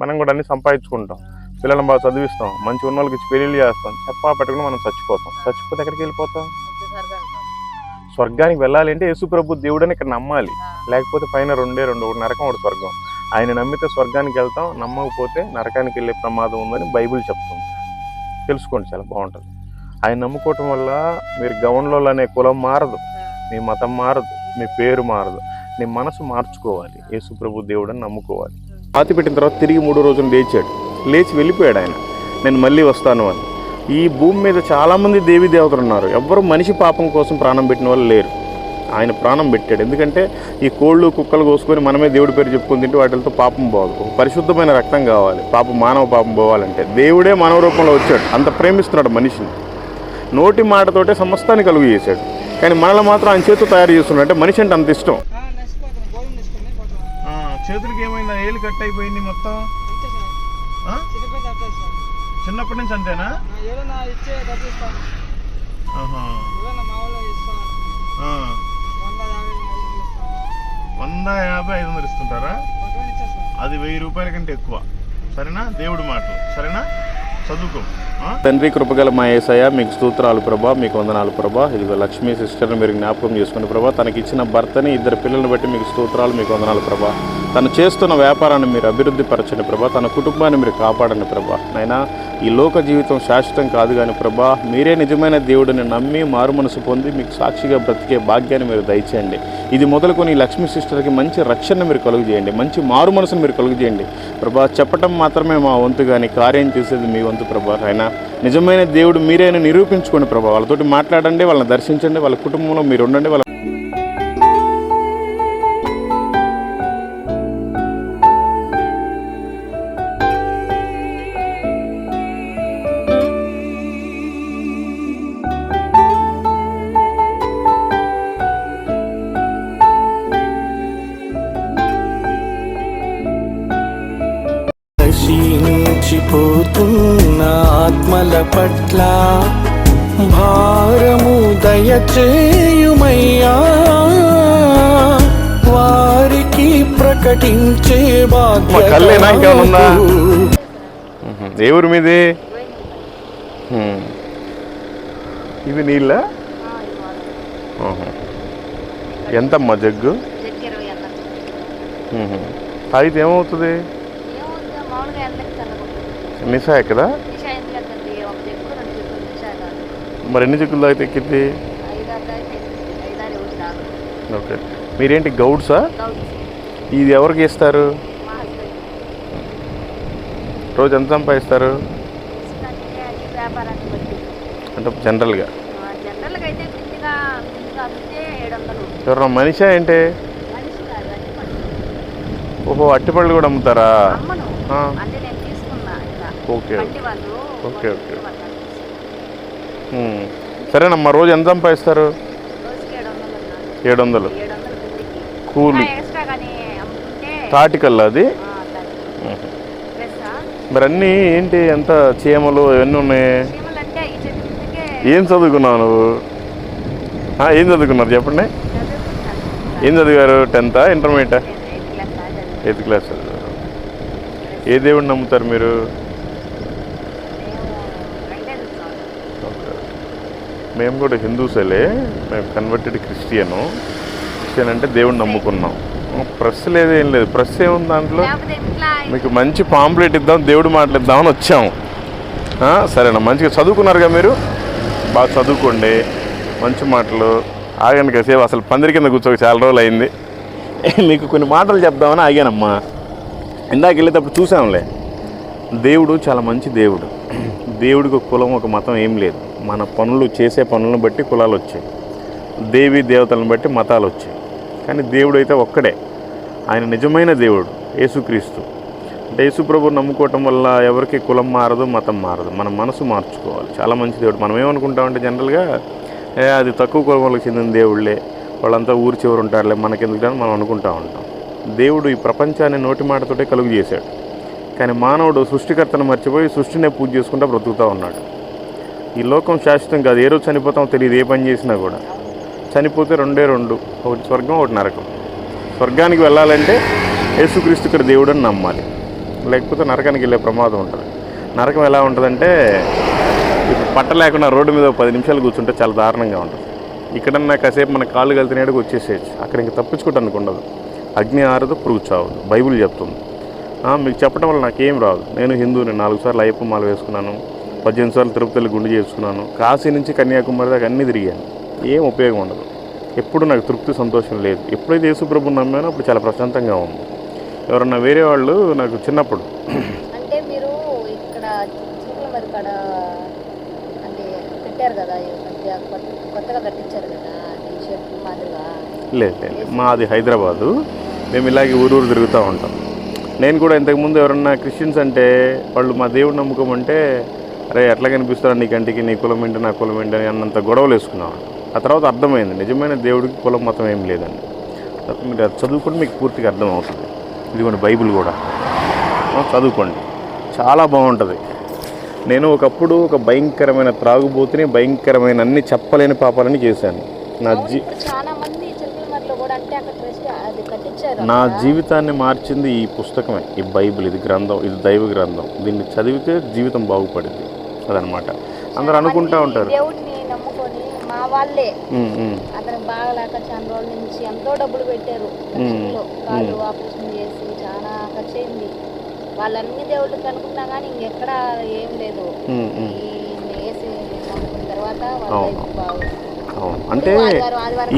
మనం కూడా అన్ని సంపాదించుకుంటాం. పిల్లలను బాగా చదివిస్తాం. మంచి ఉన్న వాళ్ళకి ఇచ్చి పెళ్ళిళ్ళు చేస్తాం. చెప్పా పెట్టుకుని మనం చచ్చిపోతాం. చచ్చిపోతే ఎక్కడికి వెళ్ళిపోతాం? స్వర్గానికి వెళ్ళాలి అంటే యేసుప్రభు దేవుడని ఇక్కడ నమ్మాలి. లేకపోతే పైన రెండే రెండు ఒకటి నరకం ఒకటి స్వర్గం. ఆయన నమ్మితే స్వర్గానికి వెళ్తాం. నమ్మకపోతే నరకానికి వెళ్ళే ప్రమాదం ఉందని బైబిల్ చెప్తుంది. తెలుసుకోండి చాలా బాగుంటుంది. ఆయన నమ్ముకోవటం వల్ల మీరు గవర్నలో అనే కులం మారదు. మీ మతం మారదు. మీ పేరు మారదు. నీ మనసు మార్చుకోవాలి. యేసుప్రభు దేవుడని నమ్ముకోవాలి. పాతి పెట్టిన తర్వాత తిరిగి మూడు రోజులు లేచాడు. లేచి వెళ్ళిపోయాడు ఆయన. నేను మళ్ళీ వస్తాను అని. ఈ భూమి మీద చాలామంది దేవీ దేవతలు ఉన్నారు. ఎవ్వరు మనిషి పాపం కోసం ప్రాణం పెట్టిన వాళ్ళు లేరు. ఆయన ప్రాణం పెట్టాడు. ఎందుకంటే ఈ కోళ్ళు కుక్కలు కోసుకొని మనమే దేవుడి పేరు చెప్పుకుని తింటే వాటితో పాపం పోవాలి పరిశుద్ధమైన రక్తం కావాలి. పాపం మానవ పాపం పోవాలంటే దేవుడే మానవ రూపంలో వచ్చాడు. అంత ప్రేమిస్తున్నాడు మనిషిని. నోటి మాటతోటే సమస్తాన్ని కలుగు చేశాడు. కానీ మనల్ని మాత్రం ఆయన చేతితో తయారు చేస్తున్నాడు. అంటే మనిషి అంటే అంత ఇష్టం. చేతులకి ఏమైందా? ఏలు కట్ అయిపోయింది మొత్తం? చిన్నప్పటి నుంచి అంతేనా. వంద యాభై ఐదు వందలు ఇస్తుంటారా? అది వెయ్యి రూపాయల కంటే ఎక్కువ. సరేనా? దేవుడి మాటలు సరేనా? చదువుకో. తండ్రి కృపగల మా ఏసయ్య మీకు స్తోత్రాలు ప్రభా మీకు వందనాలు ప్రభా. ఇదిగో లక్ష్మీ సిస్టర్ని మీరు జ్ఞాపకం చేసుకుని ప్రభా తనకి ఇచ్చిన భర్తని ఇద్దరు పిల్లల్ని బట్టి మీకు స్తోత్రాలు మీకు వందనాలు ప్రభా. తను చేస్తున్న వ్యాపారాన్ని మీరు అభివృద్ధి పరచండి ప్రభా. తన కుటుంబాన్ని మీరు కాపాడండి ప్రభా. నైనా ఈ లోక జీవితం శాశ్వతం కాదు కానీ ప్రభా మీరే నిజమైన దేవుడిని నమ్మి మారు మనసు పొంది మీకు సాక్షిగా బ్రతికే భాగ్యాన్ని మీరు దయచేయండి. ఇది మొదలుకొని లక్ష్మీ సిస్టర్కి మంచి రక్షణ మీరు కలుగు చేయండి మంచి మారు మనసును మీరు కలుగు చేయండి ప్రభా చెప్పటం మాత్రమే మా వంతు కానీ కార్యం చేసేది మీ వంతు ప్రభా. అయినా నిజమైన దేవుడు మీరే నిరూపించుకోండి ప్రభా. వాళ్ళతోటి మాట్లాడండి వాళ్ళని దర్శించండి వాళ్ళ కుటుంబంలో మీరు ఉండండి వాళ్ళ ఇవి నీళ్ళ ఎంతమ్మా జగ్గు. తాగితే ఏమవుతుంది? నిషా ఎందుకు వెళ్తుంది ఒక జగ్గు రెండు జగ్గులు నిషా కాదు. మరి ఎన్ని జగ్గులు తాగితే ఎక్కింది ఓకే. మీరేంటి గౌడ్సా? గౌడ్ ఇది ఎవరికి ఇస్తారు? రోజు ఎంత సంపాదిస్తారు? అంటే జనరల్గా అయితే ముందుగా ముందుగా అమ్మితే ఏడు వందలు ఎవరన్నా మనిషా ఏంటి? ఓహో అట్టిపళ్ళు కూడా అమ్ముతారా? ఓకే. Okay, okay. సరేనమ్మా రోజు ఎంత సంపాదిస్తారు? ఏడు వందలు కూలి. తాటికల్లా అది? మరి అన్నీ ఏంటి? ఎంత చీమలు ఇవన్నీ ఉన్నాయి? ఏం చదువుకున్నావు నువ్వు? ఏం చదువుకున్నారు చెప్పండి. ఏం చదివారు? టెన్తా ఇంటర్మీడియటా? ఎయిత్ క్లాస్ చదివారు. ఏ దేవుడిని నమ్ముతారు మీరు? మేము కూడా హిందూసేలే. మేము కన్వర్టెడ్ క్రిస్టియను. క్రిస్టియన్ అంటే దేవుడిని నమ్ముకున్నాం. ప్రెస్ లేదు ఏం లేదు. ప్రెస్ ఏముంది దాంట్లో? మీకు మంచి పాంప్లెట్ ఇద్దాం దేవుడు మాటలు ఇద్దామని వచ్చాము సరేనా. మంచిగా చదువుకున్నారుగా మీరు? బాగా చదువుకోండి. మంచి మాటలు. ఆగండి కాసేపు అసలు పందిరి కింద కూర్చోక చాలా రోజులు అయింది. మీకు కొన్ని మాటలు చెప్దామని ఆగానమ్మా. ఇందాక వెళ్ళేటప్పుడు చూసాంలే దేవుడు చాలా మంచి దేవుడు. దేవుడికి ఒక కులం ఒక మతం ఏం లేదు. మన పనులు చేసే పనులను బట్టి కులాలు వచ్చాయి. దేవి దేవతలను బట్టి మతాలు వచ్చాయి. కానీ దేవుడు అయితే ఒక్కడే. ఆయన నిజమైన దేవుడు యేసుక్రీస్తు. అంటే యేసుప్రభు నమ్ముకోవటం వల్ల ఎవరికి కులం మారదు మతం మారదు. మన మనసు మార్చుకోవాలి. చాలా మంచి దేవుడు. మనం ఏమనుకుంటామంటే జనరల్గా ఏ అది తక్కువ కులములకు చెందిన దేవుళ్ళే. వాళ్ళంతా ఊరి చివరు ఉంటారులే మనకెందుకు అని మనం అనుకుంటా ఉంటాం. దేవుడు ఈ ప్రపంచాన్ని నోటి మాటతోటే కలుగు చేశాడు. కానీ మానవుడు సృష్టికర్తను మర్చిపోయి సృష్టినే పూజ చేసుకుంటూ బ్రతుకుతూ ఉన్నాడు. ఈ లోకం శాశ్వతం కాదు ఏ రోజు చనిపోతామో తెలియదు ఏ పని చేసినా కూడా. చనిపోతే రెండే రెండు ఒకటి స్వర్గం ఒకటి నరకం. స్వర్గానికి వెళ్ళాలంటే యేసుక్రీస్తు ఇక్కడ దేవుడు అని నమ్మాలి. లేకపోతే నరకానికి వెళ్ళే ప్రమాదం ఉంటుంది. నరకం ఎలా ఉంటుందంటే పట్ట లేకుండా రోడ్డు మీద పది నిమిషాలు కూర్చుంటే చాలా దారుణంగా ఉంటుంది. ఇక్కడన్నా కాసేపు మన కాళ్ళు కలితినాడుకు వచ్చేసేయచ్చు. అక్కడ ఇంక తప్పించుకోవటానికి ఉండదు. అగ్ని ఆరదు పురుగు చావదు. బైబిల్ చెప్తుంది. మీకు చెప్పడం వల్ల నాకేం రాదు. నేను హిందూని నాలుగు సార్లు అయ్యప్ప మాల వేసుకున్నాను పద్దెనిమిది సార్లు తిరుపతిలో వెళ్ళి గుండు చేసుకున్నాను. కాశీ నుంచి కన్యాకుమారి దాకా అన్నీ తిరిగాను. ఏం ఉపయోగం ఉండదు. ఎప్పుడు నాకు తృప్తి సంతోషం లేదు. ఎప్పుడైతే యేసుప్రభుని నమ్మానో అప్పుడు చాలా ప్రశాంతంగా ఉంది. ఎవరన్నా వేరే వాళ్ళు నాకు చిన్నప్పుడు అంటే మీరు ఇక్కడ చిలుకల మరి కాడ అంటే పెట్టారు కదా ఈ మధ్య కొత్త- కొత్తగా కట్టించారు కదా అది మాదిరిగా. లేదు లేదు మాది హైదరాబాదు. మేము ఇలాగే ఊరూరు తిరుగుతూ ఉంటాం. నేను కూడా ఇంతకుముందు ఎవరన్నా క్రిస్టియన్స్ అంటే వాళ్ళు మా దేవుడు నమ్మకం అంటే అరే ఎట్లా కనిపిస్తారా నీ కంటికి నీ కులం ఏంటి నా కులం ఏంటి అని అన్నంత గొడవలు వేసుకున్నాను ఆ తర్వాత అర్థమైంది నిజమైన దేవుడికి కులం మతం ఏం లేదండి మీరు అది చదువుకుంటే మీకు పూర్తిగా అర్థమవుతుంది. ఇదిగోండి బైబిల్ కూడా. చదువుకోండి. చాలా బాగుంటుంది. నేను ఒకప్పుడు ఒక భయంకరమైన త్రాగుబోతుని భయంకరమైన అన్ని చెప్పలేని పాపాలని చేశాను. నా జీ నా. జీవితాన్ని మార్చింది ఈ పుస్తకమే ఈ బైబిల్ ఇది గ్రంథం ఇది దైవ గ్రంథం. దీన్ని చదివితే జీవితం బాగుపడింది అదనమాట. అందరూ అనుకుంటా ఉంటారు. దేవుడిని నమ్ముకొని మా వాళ్ళే. ఉమ్, ఉమ్, అతనికి బాగలేక చాలా రోజుల నుంచి ఎంతో డబ్బులు పెట్టారు. ఖర్చులో కాళ్ళు ఆపరేషన్ చేసి చాలా ఖర్చు అయింది వాళ్ళన్ని దేవుళ్ళకి అనుకున్నా కానీ ఇంకెక్కడ ఏం లేదు. వేసి నమ్ముకున్న తర్వాత అంటే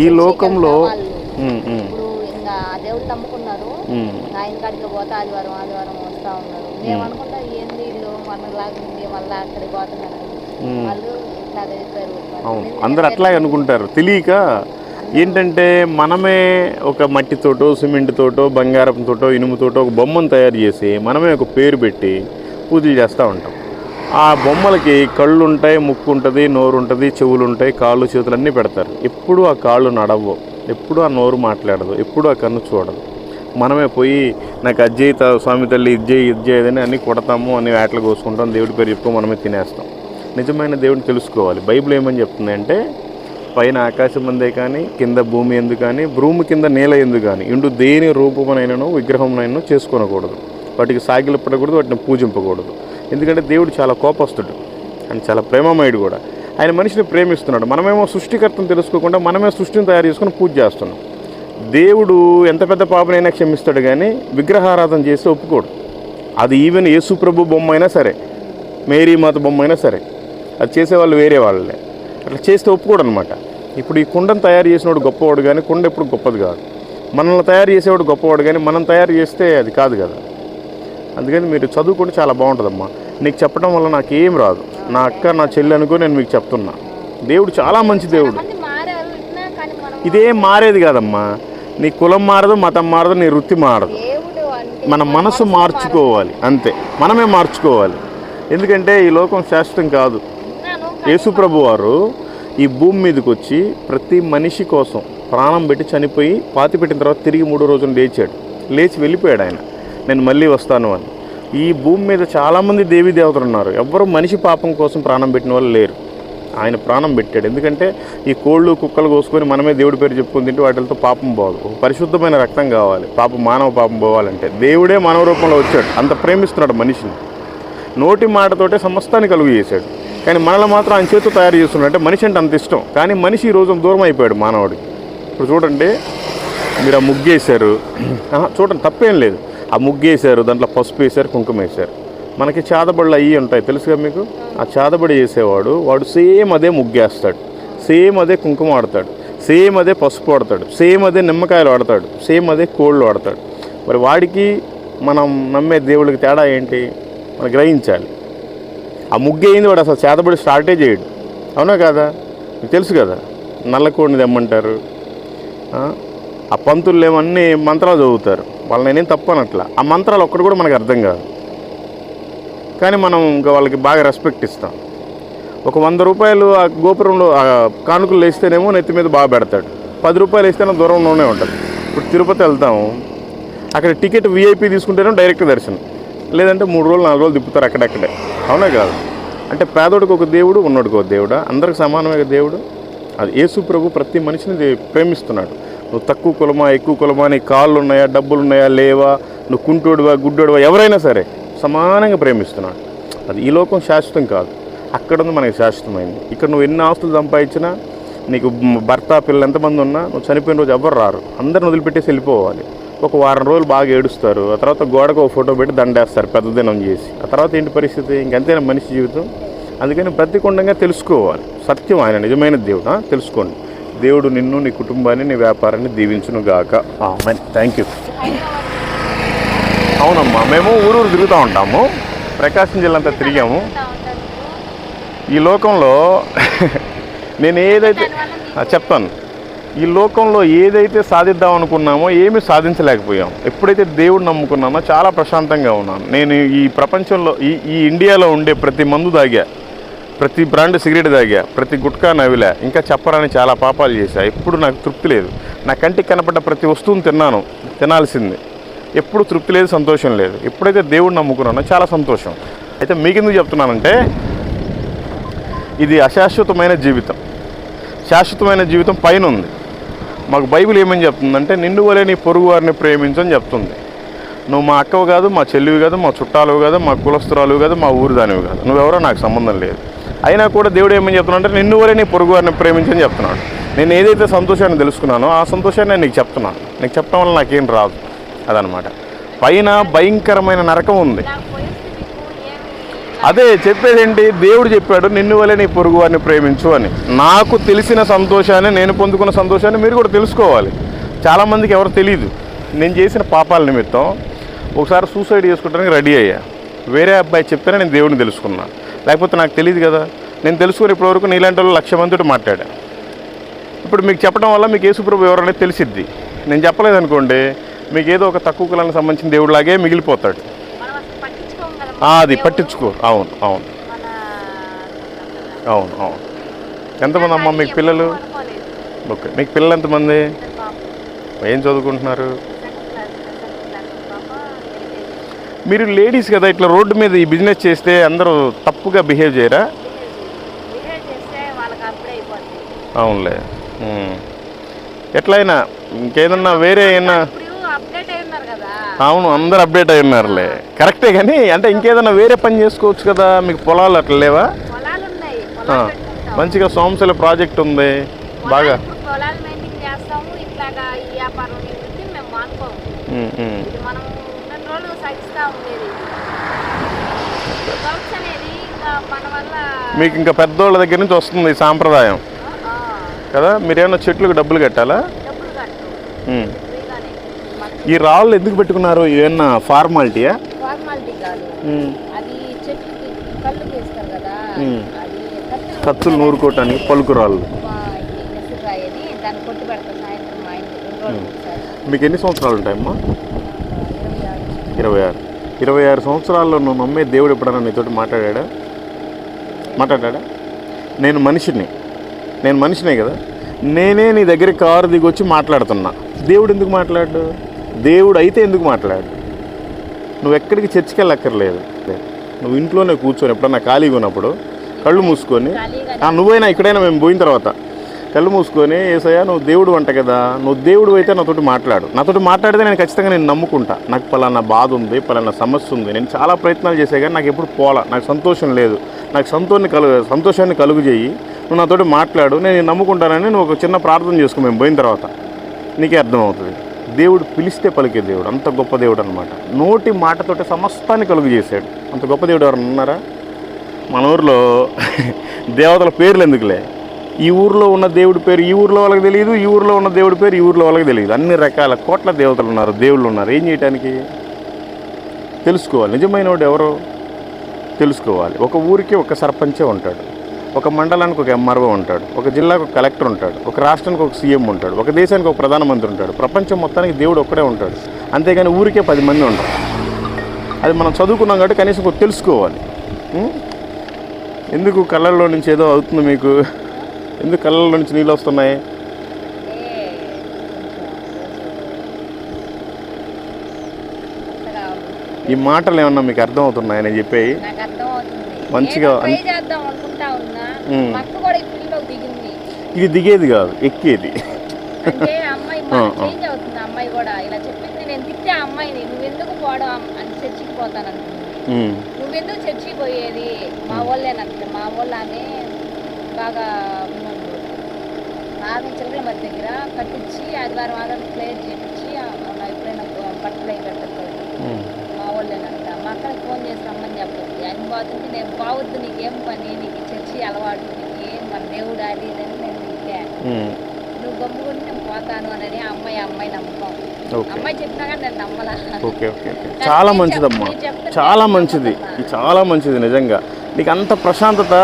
ఈ లోకంలో ఇప్పుడు ఇంకా దేవుళ్ళు నమ్ముకున్నారు. ఆయన కాడికి పోతే ఆదివారం ఆదివారం వస్తా ఉన్నారు. మేము అనుకుంటాం ఏంది వీళ్ళు మన లాగుంది మళ్ళీ అక్కడికి పోతున్నారు. వాళ్ళు ఇట్లా చెప్పారు. అందరు అట్లాగే అనుకుంటారు. తెలియక ఏంటంటే మనమే ఒక మట్టితోటో సిమెంట్తోటో బంగారంతోటో ఇనుముతోటో ఒక బొమ్మను తయారు చేసి మనమే ఒక పేరు పెట్టి పూజలు చేస్తూ ఉంటాం. ఆ బొమ్మలకి కళ్ళు ఉంటాయి ముక్కు ఉంటుంది నోరు ఉంటుంది చెవులు ఉంటాయి కాళ్ళు చేతులు అన్నీ పెడతారు. ఎప్పుడు ఆ కాళ్ళు నడవు ఎప్పుడు ఆ నోరు మాట్లాడదు. ఎప్పుడు ఆ కన్ను చూడదు. మనమే పోయి నాకు అజ్జయిత స్వామి తల్లి ఇజ్జయ్ ఇజ్జేదని అన్నీ కొడతాము అని వేటలు కోసుకుంటాం దేవుడి పేరు చెప్పుకో మనమే తినేస్తాం. నిజమైన దేవుడిని తెలుసుకోవాలి. బైబిల్ ఏమని చెప్తుంది అంటే పైన ఆకాశం అందే కానీ కింద భూమి ఎందు కానీ భూమి కింద నేల ఎందు కానీ ఇండు దేని రూపమునైనను విగ్రహమునైనా చేసుకోనకూడదు. వాటికి సాగిలు పడకూడదు వాటిని పూజింపకూడదు. ఎందుకంటే దేవుడు చాలా కోపస్తుడు ఆయన చాలా ప్రేమమయుడు కూడా. ఆయన మనిషిని ప్రేమిస్తున్నాడు. మనమేమో సృష్టికర్తను తెలుసుకోకుండా మనమే సృష్టిని తయారు చేసుకుని పూజ చేస్తున్నాం. దేవుడు ఎంత పెద్ద పాపనైనా క్షమిస్తాడు కానీ విగ్రహారాధన చేస్తే ఒప్పుకోడు. అది ఈవెన్ యేసు ప్రభు బొమ్మ అయినా సరే మేరీ మాత బొమ్మ అయినా సరే. అది చేసేవాళ్ళు వేరే వాళ్ళే. అట్లా చేస్తే ఒప్పుకోడు అనమాట ఇప్పుడు ఈ కుండను తయారు చేసినవాడు గొప్పవాడు కానీ కుండ ఎప్పుడు గొప్పది కాదు. మనల్ని తయారు చేసేవాడు గొప్పవాడు కానీ మనం తయారు చేస్తే అది కాదు కదా. అందుకని మీరు చదువుకుంటే చాలా బాగుంటుందమ్మా. నీకు చెప్పడం వల్ల నాకు ఏం రాదు. నా అక్క నా చెల్లి అనుకో నేను మీకు చెప్తున్నా. దేవుడు చాలా మంచి దేవుడు. ఇదేం మారేది కాదమ్మా. నీ కులం మారదు మతం మారదు నీ వృత్తి మారదు. మన మనసు మార్చుకోవాలి. అంతే. మనమే మార్చుకోవాలి. ఎందుకంటే ఈ లోకం శాశ్వతం కాదు. యేసుప్రభు వారు ఈ భూమి మీదకి వచ్చి ప్రతి మనిషి కోసం ప్రాణం పెట్టి చనిపోయి పాతి పెట్టిన తర్వాత తిరిగి మూడు రోజులు లేచాడు. లేచి వెళ్ళిపోయాడు ఆయన. నేను మళ్ళీ వస్తాను అని. ఈ భూమి మీద చాలామంది దేవీ దేవతలు ఉన్నారు. ఎవ్వరు మనిషి పాపం కోసం ప్రాణం పెట్టిన వాళ్ళు లేరు. ఆయన ప్రాణం పెట్టాడు. ఎందుకంటే ఈ కోళ్ళు కుక్కలు కోసుకొని మనమే దేవుడి పేరు చెప్పుకుని తింటే వాటితో పాపం పోదు. పరిశుద్ధమైన రక్తం కావాలి. పాపం మానవ పాపం పోవాలంటే. దేవుడే మానవ రూపంలో వచ్చాడు. అంత ప్రేమిస్తున్నాడు మనిషిని. నోటి మాటతోటే సమస్తాన్ని కలుగు చేశాడు. కానీ మనల్ని మాత్రం ఆయన చేతితో తయారు చేస్తున్నాడు. అంటే మనిషి అంటే అంత ఇష్టం. కానీ మనిషి ఈరోజు రోజు దూరం అయిపోయాడు మానవుడికి ఇప్పుడు చూడండి మీరు ఆ ముగ్గేశారు. ఆహా, చూడండి తప్పేం లేదు. ఆ ముగ్గేశారు దాంట్లో పసుపు వేశారు కుంకుమ వేశారు. మనకి చాదబడులు అయ్యి ఉంటాయి. తెలుసుగా మీకు? ఆ చాదబడి చేసేవాడు వాడు సేమ్ అదే ముగ్గేస్తాడు. సేమ్ అదే కుంకుమ వాడతాడు. సేమ్ అదే పసుపు వాడతాడు. సేమ్ అదే నిమ్మకాయలు వాడతాడు. సేమ్ అదే కోళ్ళు వాడతాడు. మరి వాడికి మనం నమ్మే దేవుడికి తేడా ఏంటి? మనం గ్రహించాలి. ఆ ముగ్గు అయింది వాడు అసలు చేతబడి స్టార్టే చేయడు. అవునా కదా? మీకు తెలుసు కదా నల్లకోడిని తెమ్మంటారు. ఆ? పంతులు ఏమన్నీ మంత్రాలు చదువుతారు. వాళ్ళని నేనేం తప్పు అనట్లా. ఆ మంత్రాలు ఒక్కటి కూడా మనకు అర్థం కాదు. కానీ మనం ఇంకా వాళ్ళకి బాగా రెస్పెక్ట్ ఇస్తాం. ఒక వంద రూపాయలు ఆ గోపురంలో ఆ కానుకలు వేస్తేనేమో నెత్తి మీద బాగా పెడతాడు. పది రూపాయలు వేస్తేనే దూరంలోనే ఉంటుంది. ఇప్పుడు తిరుపతి వెళ్తాము అక్కడ టికెట్ విఐపి తీసుకుంటేనే డైరెక్ట్ దర్శనం. లేదంటే మూడు రోజులు నాలుగు రోజులు తిప్పుతారు అక్కడక్కడే. అవునా కాదు? అంటే పేదోడికి ఒక దేవుడు ఉన్నోడికి ఒక దేవుడా? అందరికి సమానమైన దేవుడు? అది యేసు ప్రభు ప్రతి మనిషిని ప్రేమిస్తున్నాడు. నువ్వు తక్కువ కులమా ఎక్కువ కులమా నీ కాళ్ళు ఉన్నాయా డబ్బులు ఉన్నాయా లేవా నువ్వు కుంటోడువా గుడ్డోడువా ఎవరైనా సరే సమానంగా ప్రేమిస్తున్నాడు. అది ఈ లోకం శాశ్వతం కాదు. అక్కడ ఉంది మనకి శాశ్వతమైంది. ఇక్కడ నువ్వు ఎన్ని ఆస్తులు సంపాదించినా నీకు భర్త పిల్లలు ఎంతమంది ఉన్నా నువ్వు చనిపోయిన రోజు ఎవ్వరు రారు. అందరిని వదిలిపెట్టేసి వెళ్ళిపోవాలి. ఒక వారం రోజులు బాగా ఏడుస్తారు. ఆ తర్వాత గోడకు ఒక ఫోటో పెట్టి దండేస్తారు పెద్ద దినం చేసి. ఆ తర్వాత ఏంటి పరిస్థితి? ఇంకంతేనా మనిషి జీవితం? అందుకని ప్రతికుండంగా తెలుసుకోవాలి. సత్యం ఆయన నిజమైన దేవుడు. తెలుసుకోండి. దేవుడు నిన్ను నీ కుటుంబాన్ని నీ వ్యాపారాన్ని దీవించును గాక థ్యాంక్ యూ అవునమ్మా మేము ఊరూరు తిరుగుతూ ఉంటాము. ప్రకాశం జిల్లా అంతా తిరిగాము. ఈ లోకంలో నేను ఏదైతే చెప్తాను. ఈ లోకంలో ఏదైతే సాధిద్దాం అనుకున్నామో ఏమీ సాధించలేకపోయాం. ఎప్పుడైతే దేవుడు నమ్ముకున్నానో చాలా ప్రశాంతంగా ఉన్నాను నేను ఈ ప్రపంచంలో ఈ ఈ ఇండియాలో ఉండే ప్రతి మందు తాగా ప్రతి బ్రాండ్ సిగరెట్ తాగా ప్రతి గుట్కా నవిలా ఇంకా చెప్పరాని చాలా పాపాలు చేశా. ఎప్పుడు నాకు తృప్తి లేదు. నా కంటికి కనపడ్డ ప్రతి వస్తువుని తిన్నాను తినాల్సింది. ఎప్పుడు తృప్తి లేదు సంతోషం లేదు. ఎప్పుడైతే దేవుడు నమ్ముకున్నానో చాలా సంతోషం. అయితే మీకెందుకు చెప్తున్నానంటే ఇది అశాశ్వతమైన జీవితం. శాశ్వతమైన జీవితం పైన ఉంది. మాకు బైబిల్ ఏమని చెప్తుందంటే నిన్ను వలే నీ పొరుగు వారిని ప్రేమించని చెప్తుంది. నువ్వు మా అక్కవు కాదు మా చెల్లివి కాదు మా చుట్టాలు కాదు మా కులస్తురాలు కాదు మా ఊరు దానివి కాదు. నువ్వెవరో నాకు సంబంధం లేదు. అయినా కూడా దేవుడు ఏమని చెప్తున్నాడు అంటే నిన్ను వలే నీ పొరుగు వారిని ప్రేమించని చెప్తున్నాడు. నేను ఏదైతే సంతోషాన్ని తెలుసుకున్నానో ఆ సంతోషాన్ని నేను నీకు చెప్తున్నాను. నీకు చెప్పడం వల్ల నాకేం రాదు. అదనమాట. పైన భయంకరమైన నరకం ఉంది. అదే చెప్పేది ఏంటి దేవుడు చెప్పాడు నిన్ను వలె నీ పొరుగు వారిని ప్రేమించు అని. నాకు తెలిసిన సంతోషాన్ని నేను పొందుకున్న సంతోషాన్ని మీరు కూడా తెలుసుకోవాలి. చాలామందికి ఎవరు తెలియదు నేను చేసిన పాపాల నిమిత్తం ఒకసారి సూసైడ్ చేసుకోవడానికి రెడీ అయ్యా. వేరే అబ్బాయి చెప్తేనే నేను దేవుడిని తెలుసుకున్నా. లేకపోతే నాకు తెలియదు కదా. నేను తెలుసుకుని ఇప్పటివరకు నీలాంటి వాళ్ళు లక్ష మందితో మాట్లాడా. ఇప్పుడు మీకు చెప్పడం వల్ల మీకు యేసుప్రభు ఎవరనేది తెలిసిద్ది. నేను చెప్పలేదనుకోండి మీకు ఏదో ఒక తక్కువ కులానికి సంబంధించిన దేవుడిలాగే మిగిలిపోతాడు మనం అసలు పట్టించుకోం కదా ఆ, అది పట్టించుకో. అవును అవును. అవును అవును. ఎంతమంది అమ్మ మీకు పిల్లలు? ఓకే. మీకు పిల్లలు ఎంతమంది? ఏం చదువుకుంటున్నారు? మీరు లేడీస్ కదా ఇట్లా రోడ్డు మీద ఈ బిజినెస్ చేస్తే అందరూ తప్పుగా బిహేవ్ చేయరా? అవునులే. ఎట్లయినా ఇంకేదన్నా వేరే అయినా ఇప్పుడు అప్డేట్ అయి ఉన్నారు కదా అవును అందరు అప్డేట్ అయి ఉన్నారులే. కరెక్టే కానీ అంటే ఇంకేదన్నా వేరే పని చేసుకోవచ్చు కదా మీకు పొలాలు అట్లా లేవా? మంచిగా సోమశిల ప్రాజెక్ట్ ఉంది. బాగా. మీకు ఇంకా పెద్దోళ్ళ దగ్గర నుంచి వస్తుంది ఈ సాంప్రదాయం. కదా మీరేమన్నా చెట్లకు డబ్బులు కట్టాలా డబ్బులు కట్టు ఉమ్. ఫ్రీగానే మాకు ఈ రాళ్ళు ఎందుకు పెట్టుకున్నారు? ఏమన్నా ఫార్మాలిటీయా? ఫార్మాలిటీ కాదు. అది చెట్లకి కళ్ళు వేస్తారు కదా. మ్మ్. అది కత్తులు నూరుకోవటానికి పలుకు రాళ్ళు. మీకు ఎన్ని సంవత్సరాలు ఉంటాయమ్మా? ఇరవై ఆరు. ఇరవై ఆరు. సంవత్సరాల్లో నువ్వు నమ్మే దేవుడు ఎప్పుడన్నా నీతోటి మాట్లాడా మాట్లాడా నేను మనిషిని. నేను మనిషినే కదా. నేనే నీ దగ్గర కారు దిగి వచ్చి మాట్లాడుతున్నా. దేవుడు ఎందుకు మాట్లాడు? దేవుడు అయితే ఎందుకు మాట్లాడు నువ్వు ఎక్కడికి చర్చికి వెళ్ళక్కర్లేదు నువ్వు ఇంట్లోనే కూర్చొని ఎప్పుడన్నా ఖాళీగా ఉన్నప్పుడు కళ్ళు మూసుకొని నువ్వైనా ఇక్కడైనా మేము పోయిన తర్వాత కళ్ళు మూసుకొని ఏసయ్యా నువ్వు దేవుడు అంట కదా నువ్వు దేవుడు అయితే నాతోటి మాట్లాడు. నాతోటి మాట్లాడితే నేను ఖచ్చితంగా నేను నమ్ముకుంటా. నాకు పలానా బాధ ఉంది పలానా సమస్య ఉంది. నేను చాలా ప్రయత్నాలు చేసే కానీ నాకు ఎప్పుడు పోలా. నాకు సంతోషం లేదు. నాకు సంతోషాన్ని కలుగు సంతోషాన్ని కలుగు చేయి. నువ్వు నాతోటి మాట్లాడు. నేను నమ్ముకుంటానని నువ్వు ఒక చిన్న ప్రార్థన చేసుకో మేము పోయిన తర్వాత. నీకే అర్థమవుతుంది. దేవుడు పిలిస్తే పలికే దేవుడు అంత గొప్ప దేవుడు అనమాట నోటి మాటతోటి సమస్తాన్ని కలుగు చేశాడు. అంత గొప్ప దేవుడు ఎవరన్నా ఉన్నారా? మన ఊర్లో దేవతల పేర్లు ఎందుకులే? ఈ ఊర్లో ఉన్న దేవుడి పేరు ఈ ఊర్లో వాళ్ళకి తెలియదు ఈ ఊర్లో ఉన్న దేవుడి పేరు ఈ ఊర్లో వాళ్ళకి తెలియదు అన్ని రకాల కోట్ల దేవతలు ఉన్నారు దేవుళ్ళు ఉన్నారు. ఏం చేయడానికి తెలుసుకోవాలి. నిజమైన వాడు ఎవరో తెలుసుకోవాలి. ఒక ఊరికి ఒక సర్పంచే ఉంటాడు. ఒక మండలానికి ఒక ఎంఆర్ఓ ఉంటాడు ఒక జిల్లాకు ఒక కలెక్టర్ ఉంటాడు ఒక రాష్ట్రానికి ఒక సీఎం ఉంటాడు ఒక దేశానికి ఒక ప్రధానమంత్రి ఉంటాడు. ప్రపంచం మొత్తానికి దేవుడు ఒక్కడే ఉంటాడు. అంతేగాని ఊరికే పది మంది ఉంటారు. అది మనం చదువుకున్నాం కాబట్టి కనీసం ఒక తెలుసుకోవాలి. ఎందుకు కళ్ళల్లో నుంచి ఏదో అవుతుంది మీకు? ఎందుకు కళ్ళల్లో నుంచి నీళ్ళు వస్తున్నాయి? ఈ మాటలు ఏమన్నా మీకు అర్థం చెప్పి చెప్పేవి మంచిగా ఇది దిగేది కాదు ఎక్కేది. నువ్వెందుకు చర్చికి పోయేది? మా వాళ్ళేనంట మా బాగా. ఆమె దగ్గర కట్టించి ఆదివారం ఆదివారం క్లియర్ చేయించి ఎప్పుడైనా బట్టలు అవి. మా వాళ్ళేనంట మా ఫోన్ చేసి రమ్మని చెప్పొద్దు. ఆయన పోతుంటే నేను బావద్దు నీకేం పని నీకు చర్చి అలవాటు నీకు ఏం మన దేవుడు అది ఇది అని నేను తిట్టా. ఉమ్. నువ్వు గమ్ముకుంటే నేను పోతాను అని అమ్మాయి అమ్మాయి నమ్మకం. ఓకే. అమ్మాయి చెప్పినా కానీ నేను నమ్మలా. Okay okay. చాలా మంచిదమ్మా. చాలా మంచిది. చాలా మంచిది నిజంగా. నీకు అంత ప్రశాంతత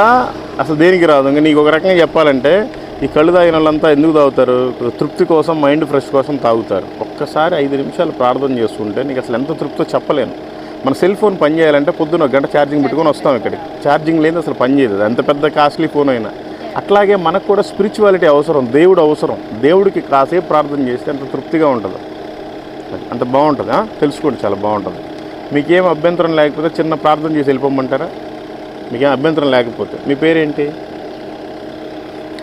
అసలు దేనికి రాదు. ఇంకా నీకు ఒక రకంగా చెప్పాలంటే ఈ కళ్ళు తాగిన వాళ్ళంతా ఎందుకు తాగుతారు? తృప్తి కోసం మైండ్ ఫ్రెష్ కోసం తాగుతారు. ఒక్కసారి ఐదు నిమిషాలు ప్రార్థన చేస్తుంటే నీకు అసలు ఎంత తృప్తో చెప్పలేను. మన సెల్ ఫోన్ పని చేయాలంటే పొద్దున్న ఒక గంట ఛార్జింగ్ పెట్టుకొని వస్తాం ఇక్కడికి. ఛార్జింగ్ లేదు అసలు పని చేయదు. ఎంత పెద్ద కాస్ట్లీ ఫోన్ అయినా. అట్లాగే మనకు కూడా స్పిరిచువాలిటీ అవసరం దేవుడు అవసరం. దేవుడికి కాసేపు ప్రార్థన చేస్తే అంత తృప్తిగా ఉంటుంది. అంత బాగుంటుంది తెలుసుకోండి చాలా బాగుంటుంది. మీకేం అభ్యంతరం లేకపోతే చిన్న ప్రార్థన చేసి వెళ్ళిపోమంటారా? మీకేం అభ్యంతరం లేకపోతే. మీ పేరేంటి?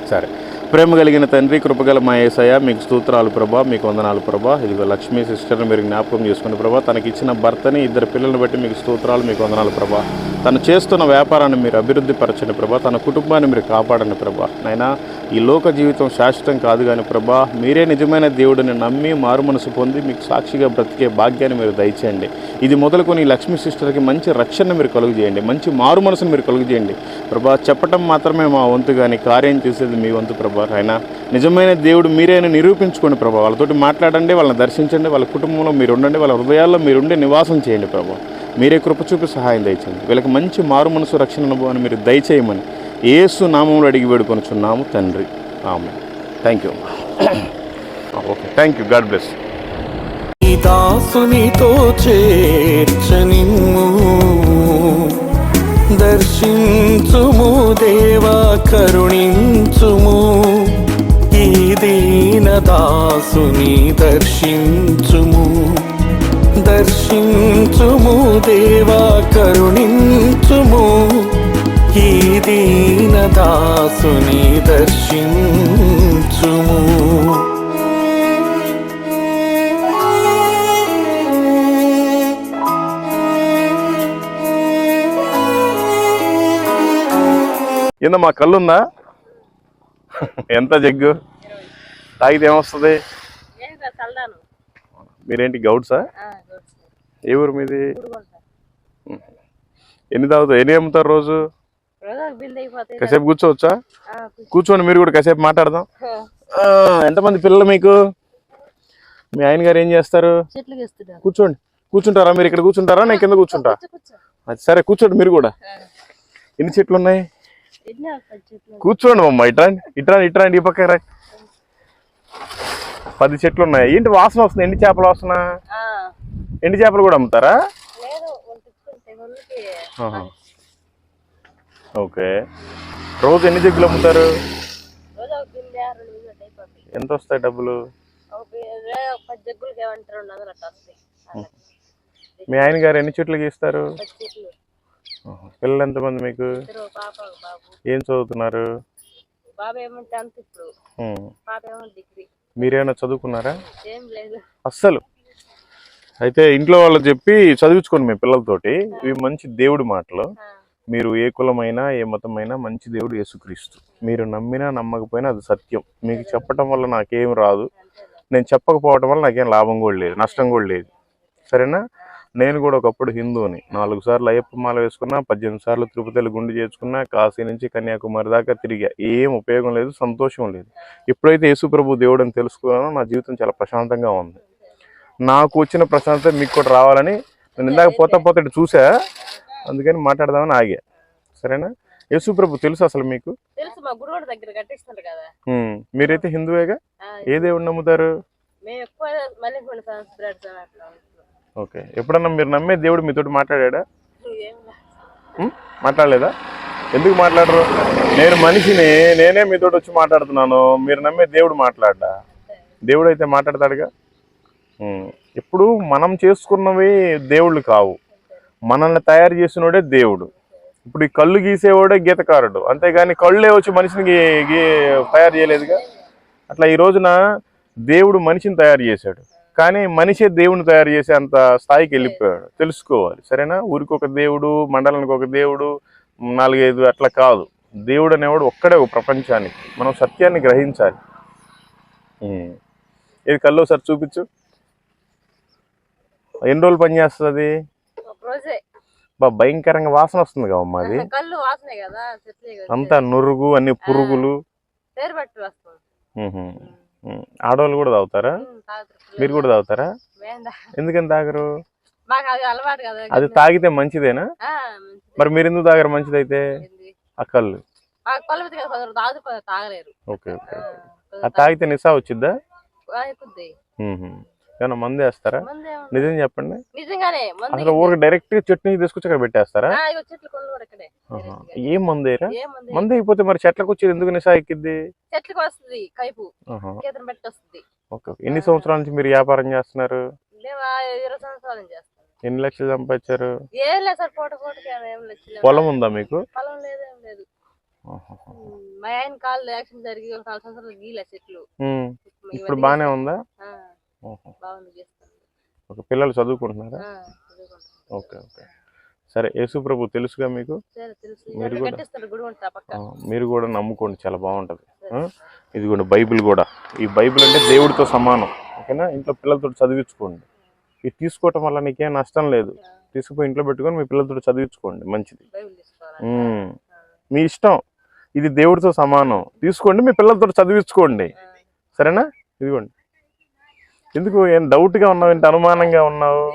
సరే. ప్రేమ కలిగిన తండ్రి కృపగల మా ఏసయ్య మీకు స్తోత్రాలు ప్రభా మీకు వందనాలు ప్రభా. ఇదిగో లక్ష్మీ సిస్టర్ని మీరు జ్ఞాపకం చేసుకుని ప్రభా తనకి ఇచ్చిన భర్తని ఇద్దరు పిల్లల్ని బట్టి మీకు స్తోత్రాలు మీకు వందనాలు ప్రభా. తను చేస్తున్న వ్యాపారాన్ని మీరు అభివృద్ధి పరచండి ప్రభా. తన కుటుంబాన్ని మీరు కాపాడండి ప్రభా. నైనా ఈ లోక జీవితం శాశ్వతం కాదు కానీ ప్రభా మీరే నిజమైన దేవుడిని నమ్మి మారు మనసు పొంది మీకు సాక్షిగా బ్రతికే భాగ్యాన్ని మీరు దయచేయండి. ఇది మొదలుకొని ఈ లక్ష్మీ సిస్టర్కి మంచి రక్షణ మీరు కలుగు చేయండి మంచి మారు మనసును మీరు కలుగు చేయండి ప్రభా చెప్పటం మాత్రమే మా వంతు కానీ కార్యం చేసేది మీ వంతు ప్రభా. ఆయన నిజమైన దేవుడు మీరే నిరూపించుకోండి ప్రభా వాళ్ళతోటి మాట్లాడండి వాళ్ళని దర్శించండి వాళ్ళ కుటుంబంలో మీరు ఉండండి వాళ్ళ హృదయాల్లో మీరుండి నివాసం చేయండి ప్రభా మీరే కృప చూపి సహాయం దయచేయండి. వీళ్ళకి మంచి మారు మనసు రక్షణ అనుభవాన్ని మీరు దయచేయమని ఏసు నామంలో అడిగి వేడుకొనుచున్నాము తండ్రి. ఆమె thank you okay thank you God bless దాసునితో చేర్చనిమ్ము. దర్శించుము దేవా కరుణించుము. ఈ దీన దాసుని దర్శించుము. దర్శించుము దేవా కరుణించుము. ఈ దీన దాసుని దర్శించుము. ఏందమ్మా కళ్ళుందా? ఎంత జగ్గు? తాగితే ఏమొస్తుంది? మీరేంటి గౌడ్సా? ఏ ఊరు మీది? ఎన్ని తాగుతావు ఎన్ని అమ్ముతారు రోజు? కాసేపు కూర్చోవచ్చా? కూర్చోండి మీరు కూడా కాసేపు మాట్లాడదాం. ఎంతమంది పిల్లలు మీకు? మీ ఆయన గారు ఏం చేస్తారు? కూర్చోండి. కూర్చుంటారా మీరు? ఇక్కడ కూర్చుంటారా? నేను కింద కూర్చుంటా. అది సరే కూర్చోండి మీరు కూడా. ఎన్ని చెట్లు ఉన్నాయి కూర్చోండి మమ్మ ఇట్రాండి ఇట్రాండి ఇట్రాండి ఈ పక్క రా పది చెట్లు ఉన్నాయి. ఏంటి వాసన వస్తుంది? ఎండి చేపల వాసన? ఎండి చేపలు కూడా అమ్ముతారా. ఓకే. రోజు ఎన్ని జగ్గులు అమ్ముతారు? రెండు ఎంత వస్తాయి డబ్బులు? రెండు మీ ఆయన గారు ఎన్ని చెట్లు. గీస్తారు. పిల్లలు ఎంతమంది మీకు? ఏం చదువుతున్నారు? మీరేమైనా చదువుకున్నారా? ఏం లేదు. అస్సలు. అయితే ఇంట్లో వాళ్ళు చెప్పి చదివించుకోండి మీ పిల్లలతోటి. ఇవి మంచి దేవుడి మాటలు. మీరు ఏ కులమైనా ఏ మతమైనా మంచి దేవుడు యేసుక్రీస్తు. మీరు నమ్మినా నమ్మకపోయినా అది సత్యం. మీకు చెప్పటం వల్ల నాకేం రాదు. నేను చెప్పకపోవటం వల్ల నాకేం లాభం కూడా లేదు నష్టం కూడా లేదు. సరేనా? నేను కూడా ఒకప్పుడు హిందూని నాలుగు సార్లు అయ్యప్ప మాల వేసుకున్నా పద్దెనిమిది సార్లు తిరుపతిలో గుండు చేసుకున్నా కాశీ నుంచి కన్యాకుమారి దాకా తిరిగా. ఏం ఉపయోగం లేదు సంతోషం లేదు. ఎప్పుడైతే యేసు ప్రభు దేవుడు అని తెలుసుకున్నానో నా జీవితం చాలా ప్రశాంతంగా ఉంది. నాకు వచ్చిన ప్రశాంతత మీకు కూడా రావాలని నేను ఇందాక పోతా పోతా ఇటు చూసా. అందుకని మాట్లాడదామని ఆగా. సరేనా? యేసు ప్రభు తెలుసు అసలు మీకు? మీరైతే హిందువేగా? ఏ దేవుడు నమ్ముతారు? ఓకే. ఎప్పుడన్నా మీరు నమ్మే దేవుడు మీతోటి మాట్లాడా మాట్లాడలేదా? ఎందుకు మాట్లాడరు? నేను మనిషిని నేనే మీతోటి వచ్చి మాట్లాడుతున్నాను. మీరు నమ్మే దేవుడు మాట్లాడ్డా? దేవుడు అయితే మాట్లాడతాడుగా? ఇప్పుడు మనం చేసుకున్నవి దేవుళ్ళు కావు. మనల్ని తయారు చేసినోడే దేవుడు. ఇప్పుడు ఈ కళ్ళు గీసేవాడే గీతకారుడు. అంతేగాని కళ్ళే వచ్చి మనిషిని తయారు చేయలేదుగా? అట్లా ఈ రోజున దేవుడు మనిషిని తయారు చేశాడు. కానీ మనిషే దేవుని తయారు చేసే అంత స్థాయికి వెళ్ళిపోయాడు. తెలుసుకోవాలి. సరేనా? ఊరికి ఒక దేవుడు మండలానికి ఒక దేవుడు నాలుగైదు అట్లా కాదు. దేవుడు అనేవాడు ఒక్కడే ఒక ప్రపంచానికి. మనం సత్యాన్ని గ్రహించాలి. ఇది కళ్ళు ఒకసారి చూపించు. ఎన్ని రోజులు పని చేస్తుంది? ఒక రోజే. బా భయంకరంగా వాసన వస్తుంది కమ్మా అది అంతా నురుగు అన్ని పురుగులు. ఆడవాళ్ళు కూడా తాగుతారా? మీరు కూడా తాగుతారా? ఎందుకని తాగరు? అది అలవాటు కదా అది తాగితే మంచిదేనా. మరి మీరు ఎందుకు తాగరు మంచిదైతే? ఏంది? ఆ కళ్ళు. మాకు కొలబతి కదా కొందరు తాగుతూ కొందరు తాగలేరు. ఓకే ఓకే అది తాగితే నిసా వచ్చిద్దా? ఏమన్నా మందు వేస్తారా. నిజం చెప్పండి. అసలు ఊరికి డైరెక్ట్గా చట్నీ తీసుకొచ్చి అక్కడ పెట్టేస్తారా. ఏం మంది మందు అయిపోతే మరి చెట్లకు వచ్చేది ఎందుకు నిసా ఎక్కిద్ది? చెట్లకు వస్తుంది కైపు. ఓకే. ఎన్ని సంవత్సరాల నుంచి మీరు వ్యాపారం చేస్తున్నారు? నుంచి ఎన్ని లక్షలు సంపాదించారు? పొలం ఉందా మీకు? పొలం లేదు ఏం లేదు. ఆహా. ఉమ్, మా ఆయన కాళ్ళు యాక్సిడెంట్ జరిగి ఒక నాలుగు సంవత్సరాలు గీలే చెట్లు. ఉమ్. ఇప్పుడు బానే ఉందా. బాగుంది చేస్తాను ఓకే పిల్లలు చదువుకుంటున్నారా. Okay okay. సరే యేసు ప్రభు తెలుసుగా మీకు? మీరు కూడా- మీరు కూడా నమ్ముకోండి చాలా బాగుంటుంది. ఇదిగోండి బైబిల్ కూడా. ఈ బైబిల్ అంటే దేవుడితో సమానం ఓకేనా? ఇంట్లో పిల్లలతో చదివించుకోండి. ఇది తీసుకోవటం వల్ల నీకేం నష్టం లేదు. తీసుకుపోయి ఇంట్లో పెట్టుకొని మీ పిల్లలతో చదివించుకోండి మంచిది. మీ ఇష్టం. ఇది దేవుడితో సమానం. తీసుకోండి మీ పిల్లలతో చదివించుకోండి. సరేనా? ఇదిగోండి. ఎందుకు ఏం డౌట్గా ఉన్నావు? ఏంటి అనుమానంగా ఉన్నావు.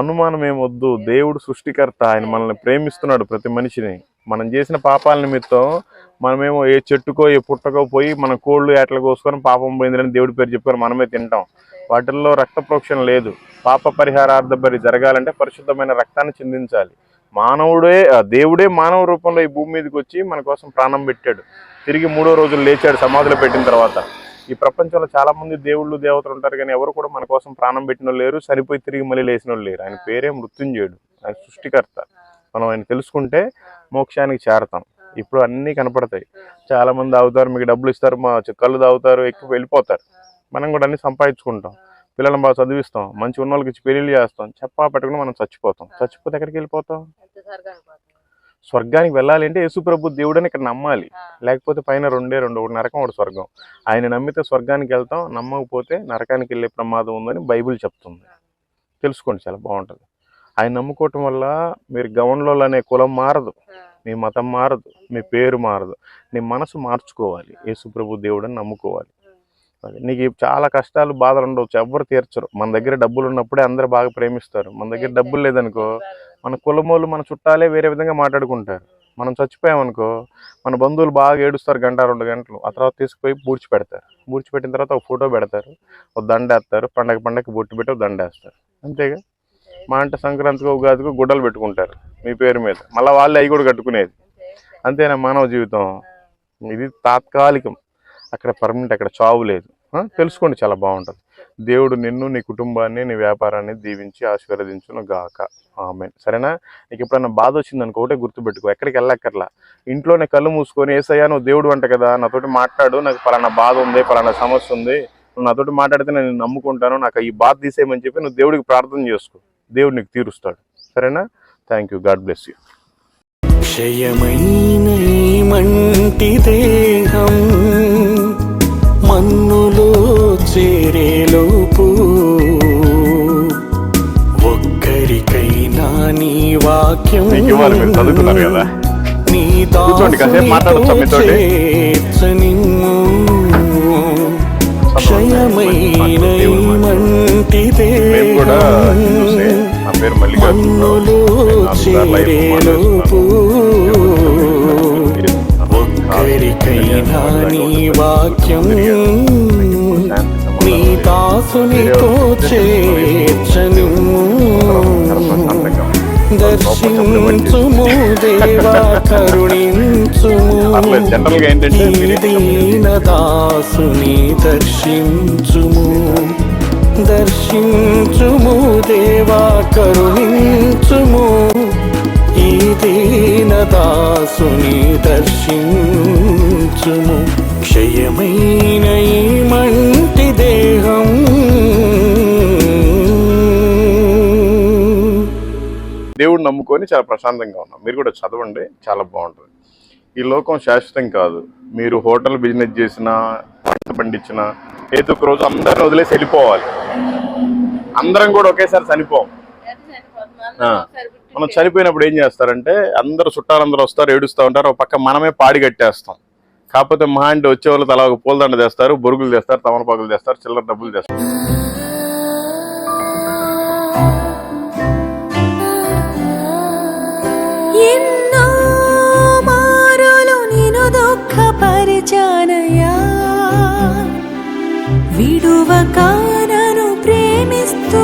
అనుమానం ఏమొద్దు దేవుడు సృష్టికర్త. ఆయన మనల్ని ప్రేమిస్తున్నాడు ప్రతి మనిషిని. మనం చేసిన పాపాల నిమిత్తం మనమేమో ఏ చెట్టుకో ఏ పుట్టకో పోయి మన కోళ్ళు ఏటలు కోసుకొని పాపం పోయిందని దేవుడి పేరు చెప్పుకొని మనమే తింటాం. వాటిల్లో రక్త ప్రోక్షణ లేదు. పాప పరిహారార్థ బరి జరగాలంటే పరిశుద్ధమైన రక్తాన్ని చిందించాలి. మానవుడే దేవుడే మానవ రూపంలో ఈ భూమి మీదకి వచ్చి మన కోసం ప్రాణం పెట్టాడు. తిరిగి మూడో రోజులు లేచాడు సమాధిలో పెట్టిన తర్వాత. ఈ ప్రపంచంలో చాలా మంది దేవుళ్ళు దేవతలు ఉంటారు కానీ ఎవరు కూడా మన కోసం ప్రాణం పెట్టిన లేరు చనిపోయి తిరిగి మళ్ళీ లేచిన లేరు. ఆయన పేరే మృత్యుంజయుడు ఆయన సృష్టికర్త. మనం ఆయన తెలుసుకుంటే మోక్షానికి చేరతాం. ఇప్పుడు అన్నీ కనపడతాయి. చాలా మంది తాగుతారు మీకు డబ్బులు ఇస్తారు మా కళ్ళు తాగుతారు ఎక్కువ వెళ్ళిపోతారు. మనం కూడా అన్ని సంపాదించుకుంటాం. పిల్లలను బాగా చదివిస్తాం మంచి ఉన్న వాళ్ళకి ఇచ్చి పెళ్ళి చేస్తాం చెప్పా పెట్టుకుని మనం చచ్చిపోతాం. చచ్చిపోతే ఎక్కడికి వెళ్ళిపోతాం? స్వర్గానికి వెళ్ళాలి అంటే యేసుప్రభు దేవుడని ఇక్కడ నమ్మాలి. లేకపోతే పైన రెండే రెండు ఒకటి నరకం ఒకటి స్వర్గం. ఆయన నమ్మితే స్వర్గానికి వెళ్తాం నమ్మకపోతే నరకానికి వెళ్ళే ప్రమాదం ఉందని బైబిల్ చెప్తుంది. తెలుసుకోండి చాలా బాగుంటుంది. ఆయన నమ్ముకోవటం వల్ల మీరు గవన్లో అనే కులం మారదు. మీ మతం మారదు మీ పేరు మారదు. నీ మనసు మార్చుకోవాలి. యేసుప్రభు దేవుడని నమ్ముకోవాలి. నీకు చాలా కష్టాలు బాధలు ఉండవచ్చు ఎవ్వరు తీర్చరు. మన దగ్గర డబ్బులు ఉన్నప్పుడే అందరు బాగా ప్రేమిస్తారు. మన దగ్గర డబ్బులు లేదనుకో మన కులమోళ్ళు మన చుట్టాలే వేరే విధంగా మాట్లాడుకుంటారు. మనం చచ్చిపోయామనుకో మన బంధువులు బాగా ఏడుస్తారు గంట రెండు గంటలు. ఆ తర్వాత తీసుకుపోయి పూడ్చి పెడతారు. పూడ్చి పెట్టిన తర్వాత ఒక ఫోటో పెడతారు. ఒక దండ వేస్తారు. పండగ పండగకి బొట్టు పెట్టి ఒక దండ వేస్తారు. అంతేగా? మా అంటే సంక్రాంతికి ఉగాదికి గుడ్డలు పెట్టుకుంటారు మీ పేరు మీద. మళ్ళీ వాళ్ళు అవి కూడా కట్టుకునేది. అంతేనా మానవ జీవితం? ఇది తాత్కాలికం. అక్కడ పర్మనెంట్ అక్కడ చావు లేదు. తెలుసుకోండి చాలా బాగుంటుంది. దేవుడు నిన్ను నీ కుటుంబాన్ని నీ వ్యాపారాన్ని దీవించి ఆశీర్వదించును గాక. ఆమె సరేనా? నీకు ఎప్పుడన్నా బాధ వచ్చింది అనుకో ఒకటే గుర్తుపెట్టుకో ఎక్కడికి వెళ్ళక్కర్లా. ఇంట్లోనే కళ్ళు మూసుకొని ఏసయ్యా నువ్వు దేవుడు అంట కదా నాతోటి మాట్లాడు నాకు పలానా బాధ ఉంది పలానా సమస్య ఉంది నువ్వు నాతోటి మాట్లాడితే నేను నమ్ముకుంటాను నాకు ఈ బాధ తీసేయమని చెప్పి నువ్వు దేవుడికి ప్రార్థన చేసుకో. దేవుడు నీకు తీరుస్తాడు. సరేనా? Thank you God bless you క్షయమైన ఈ మంటి దేహం మన్నులో చేరేలోపు ఒక్కరికైనా నీ వాక్యం చదువుకున్నారు కదా. నీ? చేర్చనిమ్ము. క్షయమైన మంటి దేహం పేరు మల్లికార్జున మన్నులో చేరేలోపు ఒక్కరికైనా నీ వాక్యం నీ దాసునితో చేర్చను దర్శించుము దేవా కరుణించుము. దీన దాసుని దర్శించుము. దర్శించుము దేవా కరుణించుము. ఈ దీన దాసుని దర్శించుము. క్షయమైన మంటి దేహం. దేవుడు నమ్ముకొని చాలా ప్రశాంతంగా ఉన్నాం. మీరు కూడా చదవండి చాలా బాగుంటుంది. ఈ లోకం శాశ్వతం కాదు. మీరు హోటల్ బిజినెస్ చేసినా పంట పండించినా ఏదో ఒక రోజు అందరిని వదిలేసి వెళ్ళిపోవాలి. అందరం కూడా ఒకేసారి చనిపోం. మనం చనిపోయినప్పుడు ఏం చేస్తారంటే అందరూ చుట్టాలందరూ వస్తారు ఏడుస్తూ ఉంటారు ఒక పక్క మనమే పాడి కట్టేస్తాం. కాకపోతే మహా అంటే వచ్చే వాళ్ళు తలా ఒక పూలదండ తెస్తారు బొరుగులు తెస్తారు తమలపాకులు తెస్తారు చిల్లర డబ్బులు తెస్తారు. విడువ నన్ను ప్రేమిస్తూ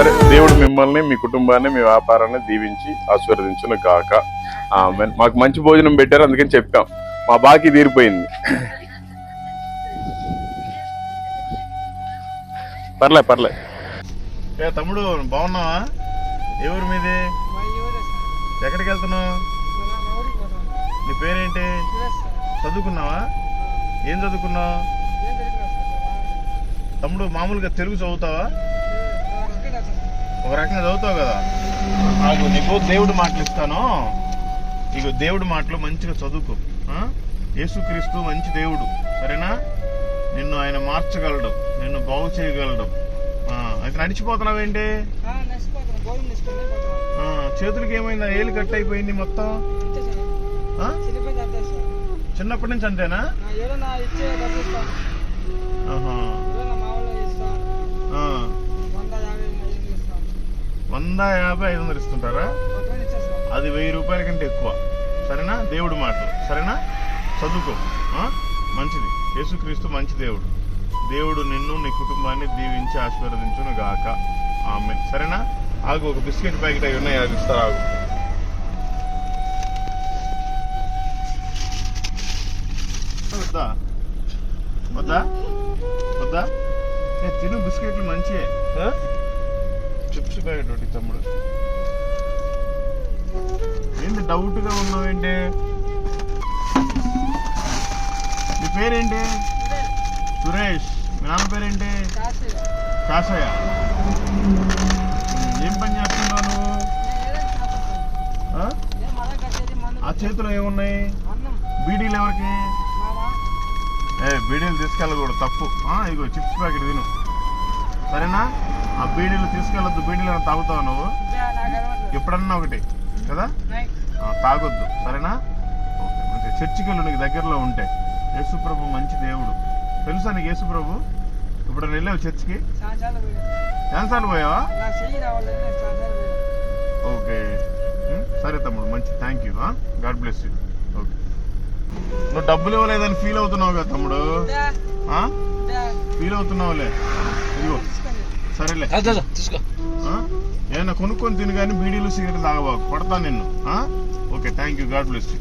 సరే దేవుడు మిమ్మల్ని మీ కుటుంబాన్ని మీ వ్యాపారాన్ని దీవించి ఆశీర్వదించును గాక. మాకు మంచి భోజనం పెట్టారు అందుకని చెప్పాం. మా బాకీ తీరిపోయింది. పర్లే పర్లే. ఏ తమ్ముడు బాగున్నావా? ఎవరు మీది? ఎక్కడికి వెళ్తున్నావు నీ పేరేంటి? చదువుకున్నావా? ఏం చదువుకున్నావు? తమ్ముడు మామూలుగా తెలుగు చదువుతావా? ఒక రకంగా చదువుతావు కదా. నాకు నీకు దేవుడు మాటలు ఇస్తాను నీకు దేవుడు మాటలు మంచిగా చదువుకో? యేసుక్రీస్తు మంచి దేవుడు. సరేనా? నిన్ను ఆయన మార్చగలడు. నిన్ను బాగు చేయగలడు. అయితే నడిచిపోతున్నావేంటి చేతులకి ఏమైందా? ఏలు కట్ అయిపోయింది మొత్తం? చిన్నప్పటి నుంచి అంతేనా? వంద యాభై ఐదు వందలు ఇస్తుంటారా? అది వెయ్యి రూపాయల కంటే ఎక్కువ. సరేనా? దేవుడు మాటలు సరేనా? చదువుకో. మంచిది. యేసుక్రీస్తు మంచి దేవుడు. దేవుడు నిన్ను నీ కుటుంబాన్ని దీవించి ఆశీర్వదించును గాక ఆమె సరేనా? ఆగు ఒక బిస్కెట్ ప్యాకెట్ అవి ఉన్నాయి అవి ఇస్తారు ఆగు. వద్దా? వద్దా? వద్దా? తిను బిస్కెట్లు మంచియే. చిప్స్ ప్యాకెట్ ఒకటి తమ్ముడు. ఏంటి డౌట్గా ఉన్నావేంటి నీ పేరేంటి? సురేష్. మీ నాన్న పేరేంటి? కాసయ్య ఏం పని చేస్తున్నావు నువ్వు? ఆ? చేతిలో ఏమున్నాయి? బీడీలు ఎవరికి? ఏ బీడీలు తీసుకెళ్ళకూడదు తప్పు. ఆ, ఇగో చిప్స్ ప్యాకెట్ తిను. సరేనా? ఆ బీడీలు తీసుకెళ్ళొద్దు బీడీలు ఏమైనా తాగుతావు నువ్వు? ఎప్పుడన్నా ఒకటి కదా? తాగొద్దు సరేనా? చర్చికి వెళ్ళు నీకు దగ్గరలో ఉంటే. యేసుప్రభు మంచి దేవుడు. తెలుసా నీకు యేసుప్రభు? ఇప్పుడు వెళ్ళావు చర్చికి? ఎన్నిసార్లు పోయావా? ఓకే? సరే తమ్ముడు మంచి thank you God bless you okay. నువ్వు డబ్బులు ఇవ్వలేదని ఫీల్ అవుతున్నావు కదా తమ్ముడు ఫీల్ అవుతున్నావులే. ఇదిగో. సరేలే. తీసుకో? ఏమైనా కొనుక్కొని తిను కానీ బీడీలు సిగరెట్ తాగబాకు. పడతా నిన్ను? Okay thank you God bless you.